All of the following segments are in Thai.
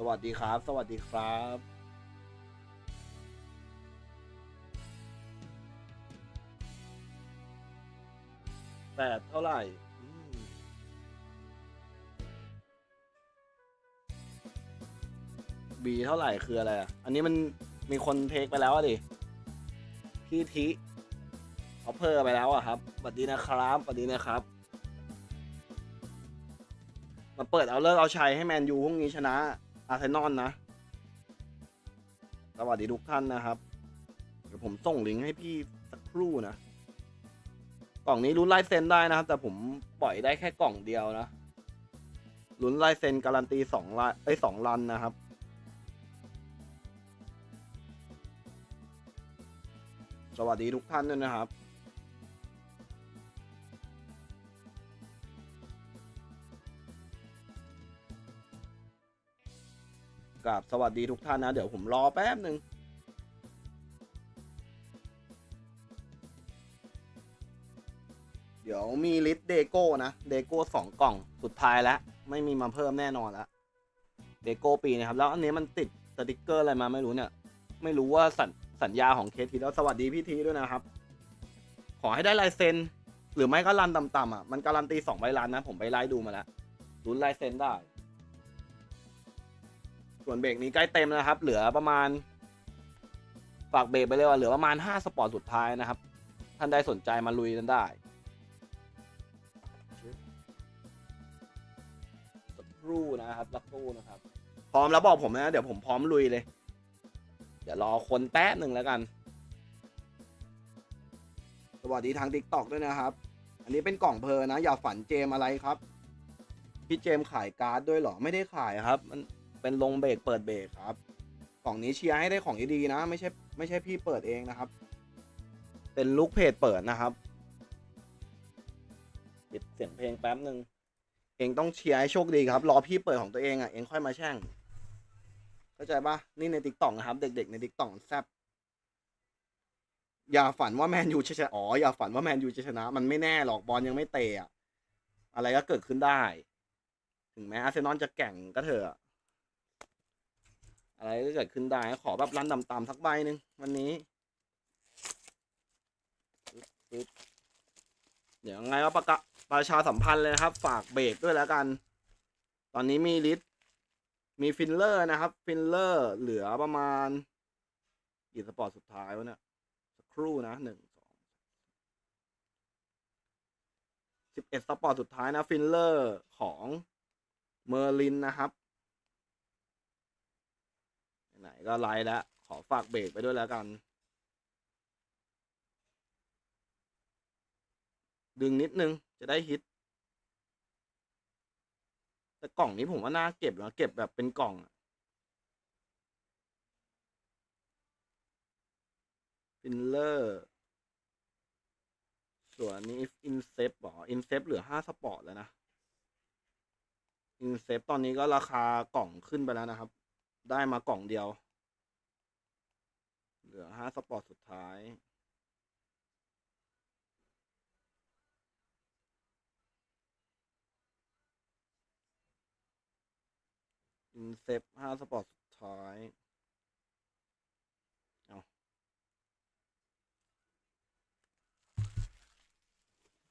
สวัสดีครับ สวัสดีครับแปดเท่าไหร่บีเท่าไหร่คืออะไรอะ อันนี้มันมีคนเทคไปแล้วอะดิ พี่ทิเขาเพิ่มไปแล้วอะครับสวัสดีนะครับสวัสดีนะครับ มาเปิดเอาเลิกเอาชัยให้แมนยูพรุ่งนี้ชนะ อาร์เซนอลนะ สวัสดีทุกท่านนะครับเดี๋ยวผมส่งลิงก์ให้พี่สักครู่นะ กล่องนี้ลุ้นลายเซ็นได้นะครับ แต่ผมปล่อยได้แค่กล่องเดียวนะลุ้นลายเซ็นการันตีสองลายไอ้สองรันนะครับสวัสดีทุกท่านด้วยนะครับ กับสวัสดีทุกท่านนะ เดี๋ยวผมรอแป๊บหนึ่งเดี๋ยวมีลิสต์เดโก้นะ เดโก้สองกล่อง สุดท้ายแล้ว ไม่มีมาเพิ่มแน่นอนแล้วเดโก้ปีนะครับ แล้วอันนี้มันติดสติกเกอร์อะไรมาไม่รู้เนี่ย ไม่รู้ว่าสัญสัญญาของเคทีแล้วสวัสดีพี่ทีด้วยนะครับ ขอให้ได้ลายเซ็น หรือไม่ก็รันต่ำๆอะ มันการันตีสองใบรันนะ ผมไปไล่ดูมาแล้วลุ้นลายเซ็นได้ ส่วนเบรกนี้ใกล้เต็มแล้วนะครับ เหลือประมาณ ฝากเบรกไปเลยว่าเหลือประมาณ 5 สปอร์ตสุดท้ายนะครับ ท่านใดสนใจมาลุยกันได้สักครู่นะครับสักครู่นะครับ พร้อมแล้วบอกผมนะ เดี๋ยวผมพร้อมลุยเลย เดี๋ยวรอคนแป๊บหนึ่งแล้วกัน สวัสดีทาง t ิ k t o k ด้วยนะครับ อันนี้เป็นกล่องเพลินนะ อย่าฝันเจมอะไรครับ พี่เจมขายการ์ดด้วยเหรอ ไม่ได้ขายครับ มัน เป็นลงเบรกเปิดเบรกครับกล่องนี้เชียร์ให้ได้ของดีๆนะ ไม่ใช่ไม่ใช่พี่เปิดเองนะครับ เป็นลูกเพจเปิดนะครับปิดเสียงเพลงแป๊บหนึ่งเองต้องเชียร์ให้โชคดีครับ รอพี่เปิดของตัวเองอะเองค่อยมาแช่งเข้าใจปะนี่ในติ๊กต็อกนะครับ เด็ก ๆ ในติ๊กต็อกแซบอย่าฝันว่าแมนยูจะชนะอ๋ออย่าฝันว่าแมนยูจะชนะ มันไม่แน่หรอกบอลยังไม่เตะอะอะไรก็เกิดขึ้นได้ ถึงแม้อาร์เซนอลจะแก่งก็เถอะ อะไรก็เกิดขึ้นได้ ขอแบบรันต่ำๆสักใบหนึ่งวันนี้ปึ๊บเดี๋ยวยังไงก็ประกาศประชาสัมพันธ์เลยนะครับ ฝากเบรกด้วยแล้วกัน ตอนนี้มีลิสต์มีฟินเลอร์นะครับ ฟินเลอร์เหลือประมาณกี่สปอร์ตสุดท้ายวะเนี่ยสักครู่นะหนึ่งสองสิบเอ็ดสปอร์ตสุดท้ายนะ ฟินเลอร์ของเมอร์ลินนะครับ ไหนก็ไลฟ์แล้ว ขอฝากเบรกไปด้วยแล้วกัน ดึงนิดนึงจะได้ฮิต แต่กล่องนี้ผมว่าน่าเก็บนะเก็บแบบเป็นกล่องฟินเลอร์ ส่วนนนี้อินเซปหรออินเซปเหลือห้าสปอร์ตแล้วนะอินเซปตอนนี้ก็ราคากล่องขึ้นไปแล้วนะครับ ได้มากล่องเดียว เหลือห้าสปอร์ตสุดท้าย อินเซปห้าสปอร์ตสุดท้าย เอา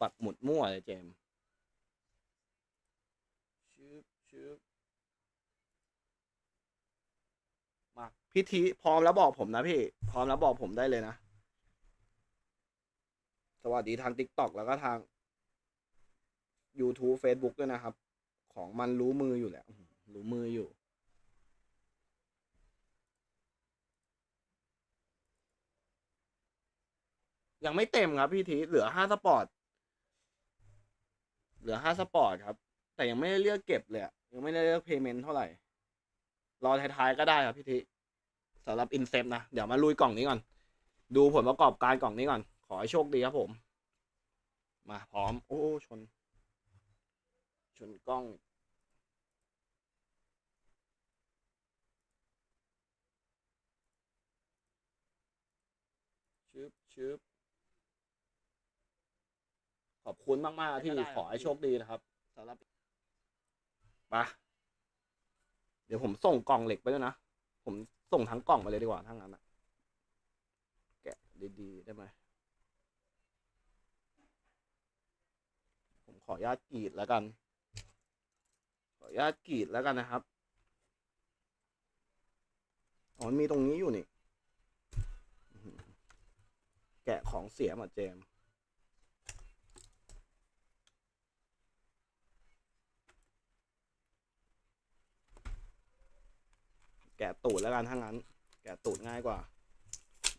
ปักหมุดมั่วเลยเจม ชึบชึบมา พี่ทีพร้อมแล้วบอกผมนะพี่ พร้อมแล้วบอกผมได้เลยนะ สวัสดีทาง TikTok แล้วก็ทาง YouTube Facebook ด้วยนะครับ ของมันรู้มืออยู่แล้วรู้มืออยู่ ยังไม่เต็มครับพี่ทีเหลือห้าสปอร์ต เหลือห้าสปอร์ตครับ แต่ยังไม่ได้เลือกเก็บเลยยังไม่ได้เลือกเพย์เมนต์เท่าไหร่ รอท้ายๆก็ได้ครับพี่ที สำหรับอินเซปนะ เดี๋ยวมาลุยกล่องนี้ก่อน ดูผลประกอบการกล่องนี้ก่อน ขอให้โชคดีครับผม มาพร้อม โอ้ชน ชนกล้องชึบชึบขอบคุณมาก ๆ ที่ขอให้โชคดีนะครับสำหรับมาเดี๋ยวผมส่งกล่องเหล็กไปด้วยนะ ผม ส่งทั้งกล่องไปเลยดีกว่าทั้งนั้นอะแกะดีๆได้ไหมผมขออนุญาตกรีดแล้วกัน ขออนุญาตกรีดแล้วกันนะครับอ๋อมันมีตรงนี้อยู่นี่ แกะของเสียมาเจม แกะตูดแล้วกันถ้างั้น แกะตูดง่ายกว่า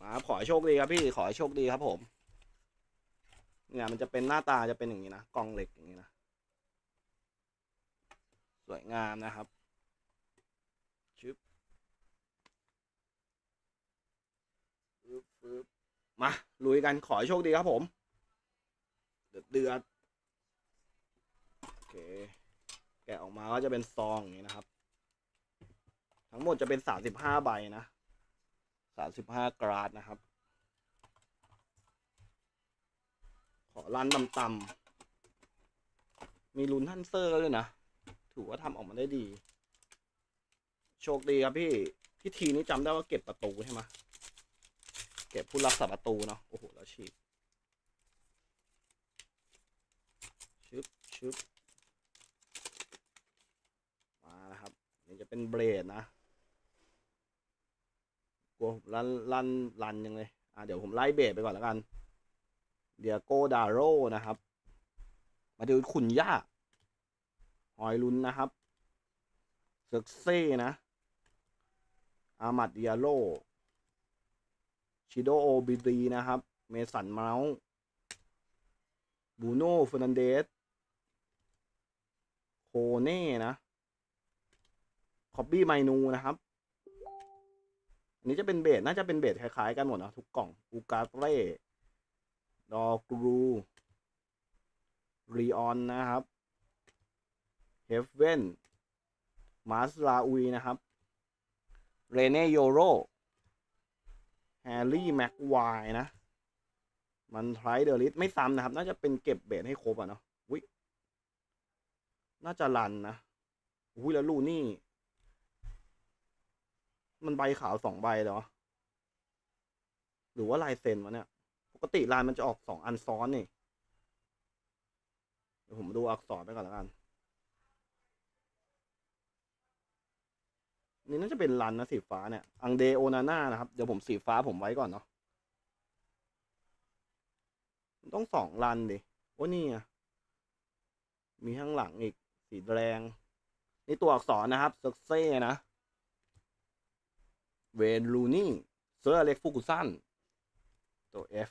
มาขอโชคดีครับพี่ขอโชคดีครับผม เนี่ยมันจะเป็นหน้าตาจะเป็นอย่างนี้นะกล่องเหล็กอย่างนี้นะสวยงามนะครับชึบฟึบฟึบมาลุยกันขอโชคดีครับผม เดือดเดือดโอเค แกะออกมาก็จะเป็นซองอย่างนี้นะครับ ทั้งหมดจะเป็นสามสิบห้าใบนะสามสิบห้ากราดนะครับ ขอรันต่ำๆมีลุ้นทันเซอร์ด้วยนะ ถือว่าทำออกมาได้ดี โชคดีครับพี่พี่ทีนี้จำได้ว่าเก็บประตูใช่ไหมเก็บผู้รักษาประตูเนาะ โอ้โห แล้วฉีกชึบชึบมาแล้วครับ นี่จะเป็นเบรดนะ กลัวผมลันลันลันยังเลยอะเดี๋ยวผมไล่เบรไปก่อนแล้วกัน เดียโกดาโรนะครับ มาดูขุนย่าหอยลุนนะครับเซกเซ่นะ อามัดเดียโรชิโดโอบิดีนะครับ เมสันเมาส์บูโน่เฟอร์นันเดสโคเน่นะ คอบบี้ไมนูนะครับ นี้จะเป็นเบสน่าจะเป็นเบสคล้ายๆกันหมดนะทุกกล่องอูกาเต้ดอกรูรีออนนะครับเฮฟเว่นมาสลาอุยนะครับเรเนโยโรแฮร์รี่แม็กไวนะ มันไทรเดอริสไม่ซ้ำนะครับ น่าจะเป็นเก็บเบสให้ครบอะเนาะวิน่าจะรันนะอุ้ยแล้วลูนี่ มันใบขาวสองใบเหรอ หรือว่าลายเซ็นวะเนี่ย ปกติลายมันจะออกสองอันซ้อนนี่ เดี๋ยวผมดูอักษรไปก่อนแล้วกัน นี่น่าจะเป็นรันนะสีฟ้าเนี่ย อังเดโอนาน่านะครับ เดี๋ยวผมสีฟ้าผมไว้ก่อนเนาะมันต้องสองรันดิ โอ้นี่อะมีข้างหลังอีกสีแดง นี่ตัวอักษรนะครับเซ็กเซ่นะ เวนลูนี่เซอร์เล็กฟูกุซันตัว F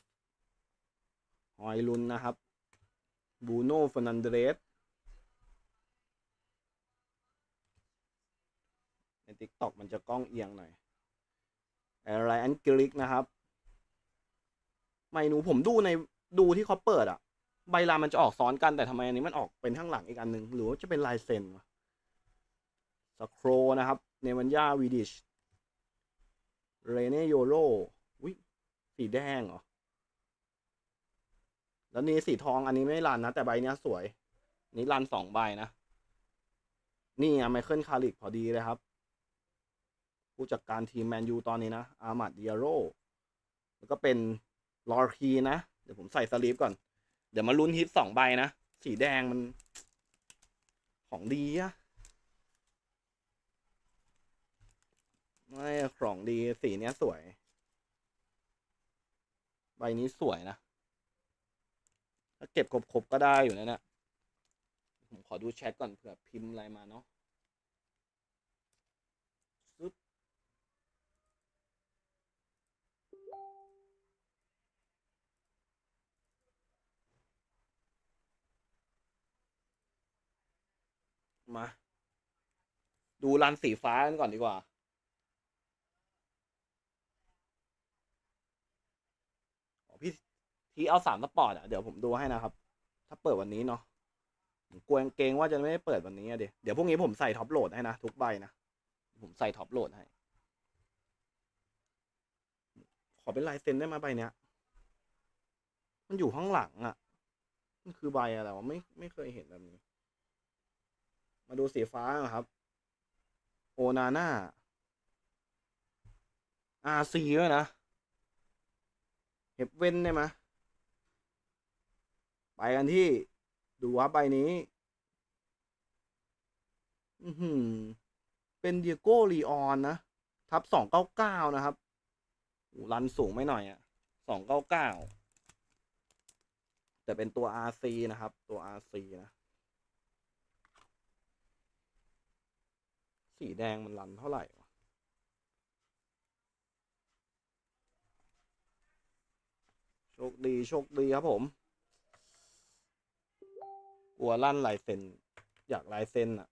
หอยลุนนะครับบูโน่เฟอนันเดรสใน t ิกต k มันจะกล้องเอียงหน่อยอะไรอันกริกนะครับ ไม่หนูผมดูในดูที่เขาเปิดอะใบลามันจะออกซ้อนกันแต่ทำไมอันนี้มันออกเป็นข้างหลังอีกอันหนึ่งหรือว่าจะเป็นลายเซ็นสโครนะครับ เนวันยาวีดิช เรเนโยโรวิสีแดงเหรอ แล้วนี่สีทองอันนี้ไม่รันนะ แต่ใบเนี้ยสวย นี่รันสองใบนะ นี่อะไมเคิลคาริกพอดีเลยครับ ผู้จัดการทีมแมนยูตอนนี้นะ อามัดเดียโรแล้วก็เป็นลอร์คีนะ เดี๋ยวผมใส่สลีปก่อน เดี๋ยวมาลุ้นฮิตสองใบนะ สีแดงมันของดีอะ ไม่ของดีสีเนี้ยสวย ใบนี้สวยนะ ถ้าเก็บครบๆก็ได้อยู่นะเนี่ยผมขอดูแชทก่อนเผื่อพิมพ์อะไรมาเนาะซึบมา ดูรันสีฟ้ากันก่อนดีกว่า อ๋อพี่ ที่เอาสามสปอร์ตอะเดี๋ยวผมดูให้นะครับ ถ้าเปิดวันนี้เนาะผมกลัวเกรงว่าจะไม่ได้เปิดวันนี้อะเดี๋ยวเดี๋ยวพรุ่งนี้ผมใส่ท็อปโหลดให้นะทุกใบนะผมใส่ท็อปโหลดให้ ขอเป็นลายเซ็นได้ไหมใบเนี้ย มันอยู่ข้างหลังอะ มันคือใบอะไรวะไม่ไม่เคยเห็นแบบนี้ มาดูสีฟ้านะครับ โอนาน่าอาซีด้วยนะเฮฟเว่นได้ไหม ไปกันที่ดูว่าใบนี้ อืเป็นเดียโก้ลีออนนะ ทับสองเก้าเก้านะครับรันสูงไม่หน่อยอะ่ะสองเก้าเก้าแต่เป็นตัว RC นะครับ ตัว RC นะ สีแดงมันรันเท่าไหร่โชคดี โชคดีครับผม กลัวลั่นลายเซ็นอยากลายเซ็นอะ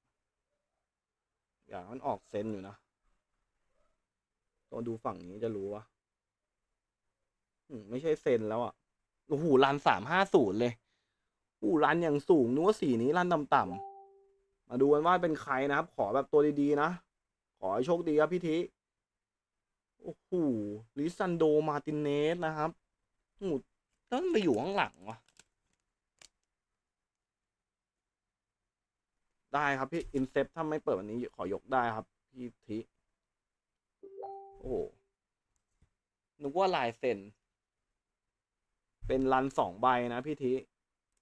อยากมันออกเซ็นอยู่นะตองดูฝั่งนี้จะรู้ว่าไม่ใช่เซ็นแล้วอะโอ้โหรันสามห้าศูนย์เลยโอ้โหรันอย่างสูงนึกว่าสีนี้รันต่ำๆมาดูกันว่าเป็นใครนะครับ ขอแบบตัวดีๆนะ ขอให้โชคดีครับพี่ทิโอ้โหลิซันโดมาตินเนสนะครับโอ้โหต้องไปอยู่ข้างหลังวะ ได้ครับพี่อินเซปถ้าไม่เปิดวันนี้ขอยกได้ครับ พี่ทิโอ้หนึกว่าลายเซ็น เป็นรันสองใบนะพี่ทิ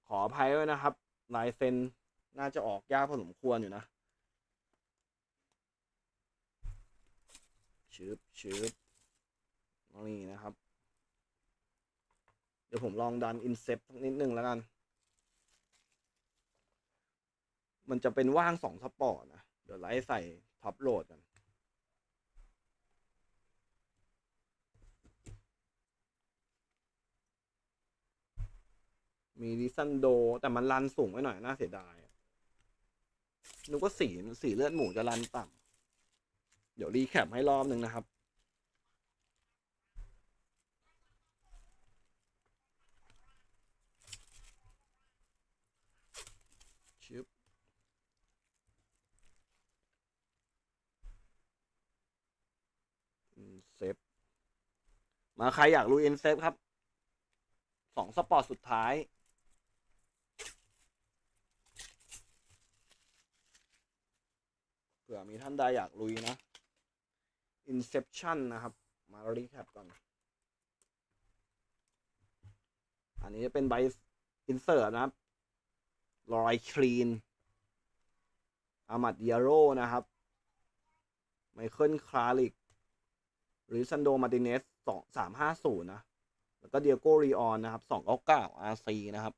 ขออภัยด้วยนะครับ ลายเซ็นน่าจะออกยากพอสมควรอยู่นะชืบชืบนี่นะครับ เดี๋ยวผมลองดันอินเซปนิดนึงแล้วกัน มันจะเป็นว่างสองสปอร์ตนะ เดี๋ยวไลฟ์ใส่ท็อปโหลดกัน มีดิซันโด แต่มันรันสูงไว้หน่อย น่าเสียดายนึกว่าสีสีเลือดหมูจะรันต่ำเดี๋ยวรีแคปให้รอบหนึ่งนะครับชึบ อินเซฟ มาใครอยากรู้อินเซฟครับสองสปอร์ตสุดท้าย เผื่อมีท่านใดอยากลุยนะ Inception นะครับ มารีแคปก่อน อันนี้จะเป็นใบอินเสิร์ตนะครับลอยคลีนอามัดเดียโรนะครับ ไมเคิลคลาริก หรือซันโดมาติเนส สองสามห้าศูนย์นะ แล้วก็เดียโกรีออนนะครับสองเก้าเก้าอาร์ซีนะครับ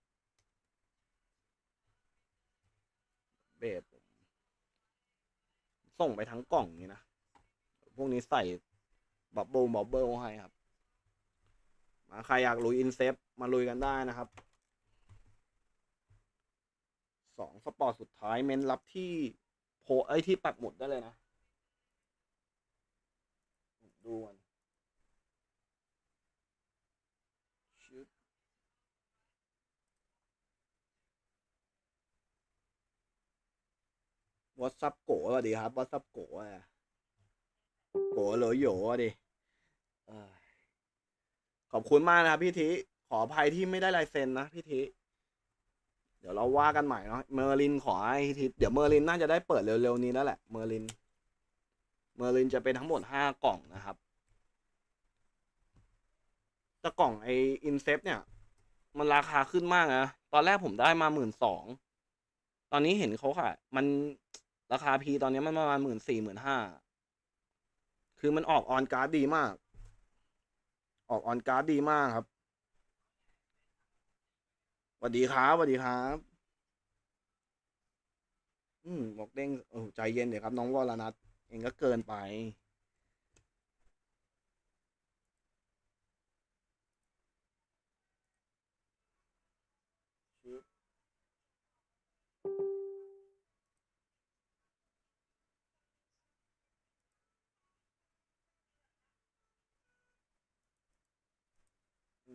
เบสผมส่งไปทั้งกล่องนี้นะ พวกนี้ใส่บับเบิลบับเบิลให้ครับ มาใครอยากลุยอินเซฟมาลุยกันได้นะครับสองสปอร์ตสุดท้ายเมนรับที่โพไอที่ปักหมุดได้เลยนะ ดูกัน วัตซับโกะสวัสดีครับวัตซับโกะอะโกะเหลยโยอดิขอบคุณมากนะครับพี่ทิขออภัยที่ไม่ได้ลายเซ็นนะพี่ทิเดี๋ยวเราว่ากันใหม่เนาะเมอร์ลินขอให้พี่ทิศเดี๋ยวเมอร์ลินน่าจะได้เปิดเร็วๆนี้แล้วแหละเมอร์ลิน เมอร์ลินจะเป็นทั้งหมดห้ากล่องนะครับแต่กล่องไออินเซฟเนี่ย มันราคาขึ้นมากนะตอนแรกผมได้มาหมื่นสองตอนนี้เห็นเขาค่ะ มัน ราคาพีตอนนี้มันประมาณหมื่นสี่หมื่นห้าคือมันออกออนการ์ดดีมาก ออกออนการ์ดดีมากครับสวัสดีครับสวัสดีครับ อืมบอกเด้งโอ้ใจเย็นเดี๋ยวครับ น้องวอลนัทเองก็เกินไป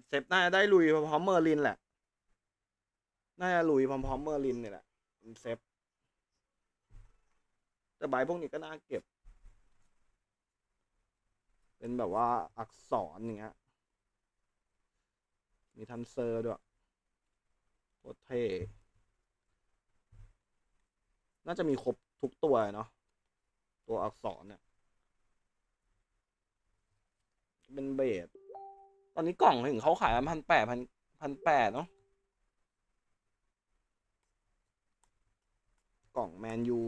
เซฟน่าจะได้ลุยพร้อมเมอร์ลินแหละ น่าจะลุยพร้อมๆเมอร์ลินเนี่ยแหละเซฟแต่ใบพวกนี้ก็น่าเก็บ เป็นแบบว่าอักษรอย่างเงี้ย มีทันเซอร์ด้วยโคตรเท่น่าจะมีครบทุกตัวเนาะ ตัวอักษรเนี่ย เป็นเบส ตอนนี้กล่องถึงเขาขายพันแปดพันพันแปดเนาะกล่องแมนยู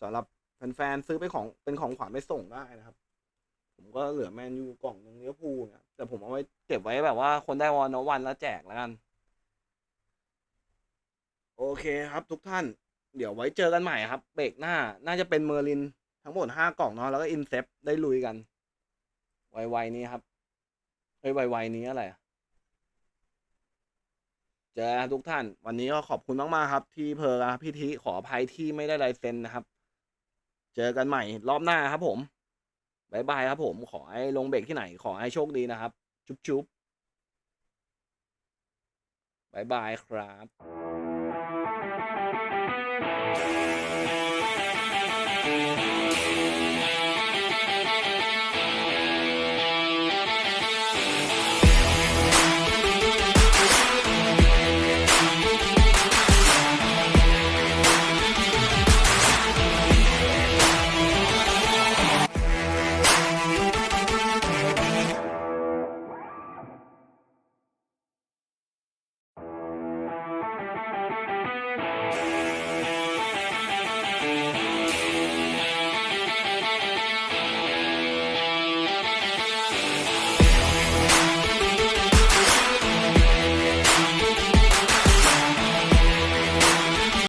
สำหรับแฟนๆซื้อไปของเป็นของขวัญไปส่งได้นะครับ ผมก็เหลือแมนยูกล่องหนึ่งเลี้ยวพูเนี่ยแต่ผมเอาไว้เก็บไว้แบบว่าคนได้วอนวันแล้วแจกแล้วกัน โอเคครับทุกท่าน เดี๋ยวไว้เจอกันใหม่ครับ เบรกหน้า น่าจะเป็นเมอร์ลินทั้งหมดห้ากล่องเนาะแล้วก็อินเซปได้ลุยกัน ไวๆนี้ครับ เฮ้ยไวๆนี้อะไรเจอกันทุกท่าน วันนี้ก็ขอบคุณมากๆครับ ที่เพอร์พี่ทิขออภัยที่ไม่ได้ลายเซ็นนะครับ เจอกันใหม่รอบหน้าครับ ผมบายบายครับ ผมขอให้ลงเบรกที่ไหน ขอให้โชคดีนะครับ จุ๊บจุ๊บบายบายครับ